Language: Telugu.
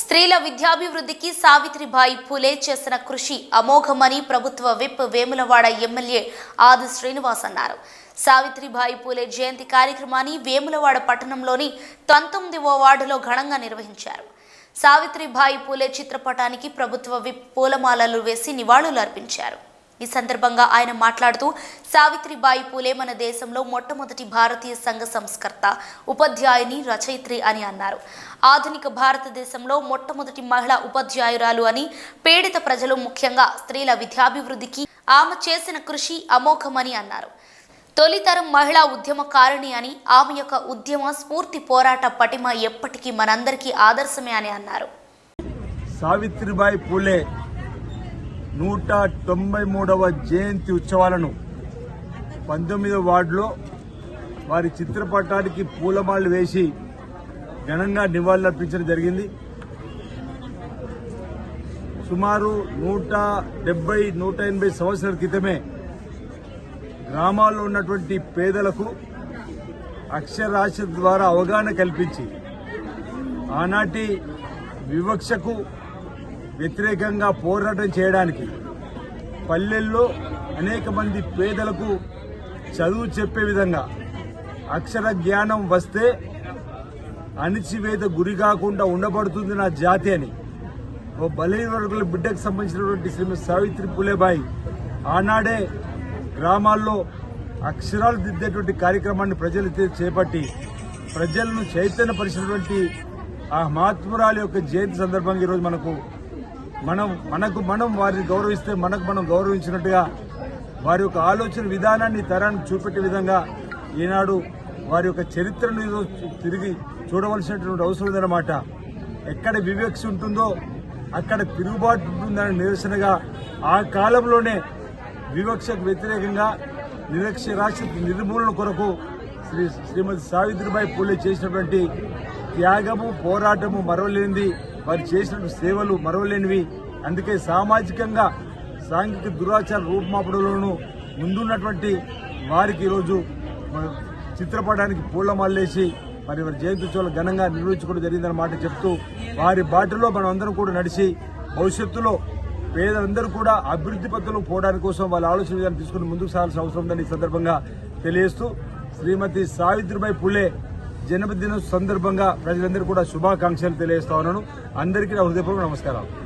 స్త్రీల విద్యాభివృద్ధికి సావిత్రిబాయి పూలే చేసిన కృషి అమోఘమని ప్రభుత్వ విప్ వేములవాడ ఎమ్మెల్యే ఆది శ్రీనివాస్ అన్నారు. సావిత్రిబాయి పూలే జయంతి కార్యక్రమాన్ని వేములవాడ పట్టణంలోని పంతొమ్మిదవ వార్డులో ఘనంగా నిర్వహించారు. సావిత్రిబాయి పూలే చిత్రపటానికి ప్రభుత్వ విప్ పూలమాలలు వేసి నివాళులు అర్పించారు ఈ సందర్భంగా ఆయన మాట్లాడుతూ సావిత్రిబాయి పూలే మన దేశంలో మొట్టమొదటి భారతీయ సంఘ సంస్కర్త ఉపాధ్యాయుని రచయిత్రి అని అన్నారు. ఆధునిక భారతదేశంలో మొట్టమొదటి మహిళా ఉపాధ్యాయురాలు అని పీడిత ప్రజలు ముఖ్యంగా స్త్రీల విద్యాభివృద్ధికి ఆమె చేసిన కృషి అమోఘమని అన్నారు. తొలితరం మహిళా ఉద్యమకారిణి అని ఆమె యొక్క ఉద్యమ స్ఫూర్తి పోరాట పటిమ ఎప్పటికీ మనందరికీ ఆదర్శమే అని అన్నారు. సావిత్రిబాయి పూలే నూట తొంభై మూడవ జయంతి ఉత్సవాలను పంతొమ్మిదవ వార్డులో వారి చిత్రపటానికి పూలమాలలు వేసి ఘనంగా నివాళులర్పించడం జరిగింది. సుమారు నూట డెబ్బై నూట ఎనభై సంవత్సరాల క్రితమే గ్రామాల్లో ఉన్నటువంటి పేదలకు అక్షరాస్యత ద్వారా అవగాహన కల్పించి ఆనాటి వివక్షకు వ్యతిరేకంగా పోరాటం చేయడానికి పల్లెల్లో అనేక మంది పేదలకు చదువు చెప్పే విధంగా అక్షర జ్ఞానం వస్తే అణిచివేత గురి కాకుండా ఉండబడుతుంది నా జాతి అని. ఓ బలహీన వర్గుల బిడ్డకు సంబంధించినటువంటి శ్రీమతి సావిత్రి పులేబాయి ఆనాడే గ్రామాల్లో అక్షరాలు దిద్దేటువంటి కార్యక్రమాన్ని ప్రజలు చేపట్టి ప్రజలను చైతన్యపరిచినటువంటి ఆ మహాత్మురాలి యొక్క జయంతి సందర్భంగా ఈరోజు మనకు మనం మనకు మనం వారిని గౌరవిస్తే మనకు మనం గౌరవించినట్టుగా వారి యొక్క ఆలోచన విధానాన్ని తరాన్ని తరానికి చూపెట్టే విధంగా ఈనాడు వారి యొక్క చరిత్రను ఈరోజు తిరిగి చూడవలసినటువంటి అవసరం ఉందన్నమాట. ఎక్కడ వివక్ష ఉంటుందో అక్కడ తిరుగుబాటు ఉంటుందని నిరసనగా ఆ కాలంలోనే వివక్షకు వ్యతిరేకంగా నిరక్షరాస్యత నిర్మూలన కొరకు శ్రీ శ్రీమతి సావిత్రిబాయి పూలే చేసినటువంటి త్యాగము పోరాటము మరవలేనిది. వారు చేసిన సేవలు మరవలేనివి. అందుకే సామాజికంగా సాంఘిక దురాచార రూపుమాపడంలోనూ ముందున్నటువంటి వారికి ఈరోజు మన చిత్రపటానికి పూలమాలేసి మరి వారి జయంతి ఘనంగా నిర్వహించుకోవడం జరిగిందన్న మాట చెప్తూ వారి బాటలో మనం అందరం కూడా నడిచి భవిష్యత్తులో పేదలందరూ కూడా అభివృద్ధి పథంలో పోవడానికి కోసం వాళ్ళ ఆలోచన విధానం తీసుకుని ముందుకు సాగాల్సిన అవసరం ఉందని ఈ సందర్భంగా తెలియజేస్తూ శ్రీమతి సావిత్రిబాయి పులే జన్మదినం సందర్భంగా ప్రజలందరూ కూడా శుభాకాంక్షలు తెలియజేస్తా ఉన్నాను. అందరికీ నా హృదయపూర్వక నమస్కారాలు.